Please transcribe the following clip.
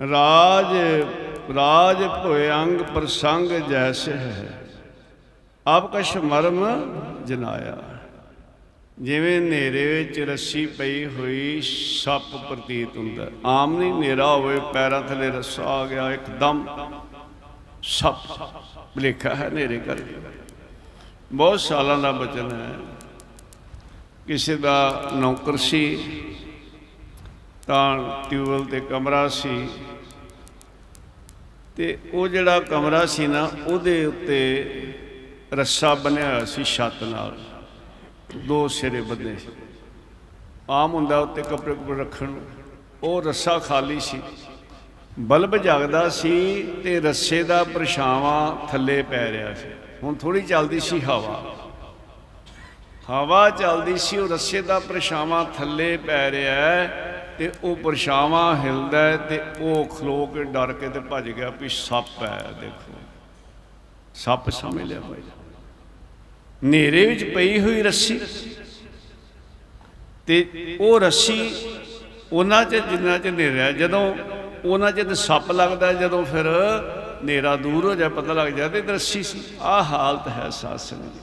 ਰਾਜ ਰਾਜ ਭੋਏ ਅੰਗ ਪ੍ਰਸੰਗ ਜੈਸੇ ਹੈ। ਆਪ ਕਛ ਮਰਮ ਜਨਾਇਆ। ਜਿਵੇਂ ਹਨੇਰੇ ਵਿੱਚ ਰੱਸੀ ਪਈ ਹੋਈ ਸੱਪ ਪ੍ਰਤੀਤ ਹੁੰਦਾ ਆਮ ਨਹੀਂ ਹਨੇਰਾ ਹੋਵੇ, ਪੈਰਾਂ ਥੱਲੇ ਰੱਸਾ ਆ ਗਿਆ, ਇੱਕਦਮ ਸੱਪ ਲਿਖਿਆ ਹੈ ਹਨੇਰੇ ਕਰਕੇ। ਬਹੁਤ ਸਾਲਾਂ ਦਾ ਬਚਨ ਹੈ। ਕਿਸੇ ਦਾ ਨੌਕਰ ਸੀ ਤਾਂ ਟਿਊਬਲ ਤੇ ਕਮਰਾ ਸੀ। ਤੇ ਉਹ ਜਿਹੜਾ ਕਮਰਾ ਸੀ ਨਾ, ਉਹਦੇ ਉੱਤੇ ਰੱਸਾ ਬਣਿਆ ਹੋਇਆ ਸੀ ਛੱਤ ਨਾਲ। ਦੋ ਸਿਰੇ ਬੰਦੇ ਸੀ ਆਮ ਹੁੰਦਾ ਉੱਤੇ ਕੱਪੜੇ ਕੁਪੜੇ ਰੱਖਣ ਉਹ ਰੱਸਾ ਖਾਲੀ ਸੀ। ਬਲਬ ਜਗਦਾ ਸੀ ਤੇ ਰੱਸੇ ਦਾ ਪਰਛਾਵਾਂ ਥੱਲੇ ਪੈ ਰਿਹਾ ਸੀ। ਹੁਣ ਥੋੜੀ ਚੱਲਦੀ ਸੀ ਹਵਾ। ਹਵਾ ਚੱਲਦੀ ਸੀ, ਉਹ ਰੱਸੇ ਦਾ ਪਰਛਾਵਾਂ ਥੱਲੇ ਪੈ ਰਿਹਾ ਹੈ। ਤੇ ਉਹ ਪਰਛਾਵਾਂ ਹਿਲਦਾ ਹੈ ਤੇ ਉਹ ਖਲੋ ਕੇ ਡਰ ਕੇ ਤੇ ਭੱਜ ਗਿਆ ਵੀ ਸੱਪ ਹੈ, ਦੇਖੋ। ਸੱਪ ਸਮਝ ਲਿਆ ਭਾਈ ਹਨੇਰੇ ਵਿੱਚ ਪਈ ਹੋਈ ਰੱਸੀ। ਤੇ ਉਹ ਰੱਸੀ ਉਹਨਾਂ ਚ, ਜਿੰਨਾ ਚ ਹਨੇਰਾ ਜਦੋਂ ਉਹਨਾਂ ਚ ਤੇ ਸੱਪ ਲੱਗਦਾ ਜਦੋਂ ਫਿਰ ਹਨੇਰਾ ਦੂਰ ਹੋ ਜਾ ਪਤਾ ਲੱਗ ਜਾਂਦਾ ਤੇ ਰੱਸੀ ਸੀ। ਆਹ ਹਾਲਤ ਹੈ ਸਾਧ ਸੰਗਤ ਦੀ।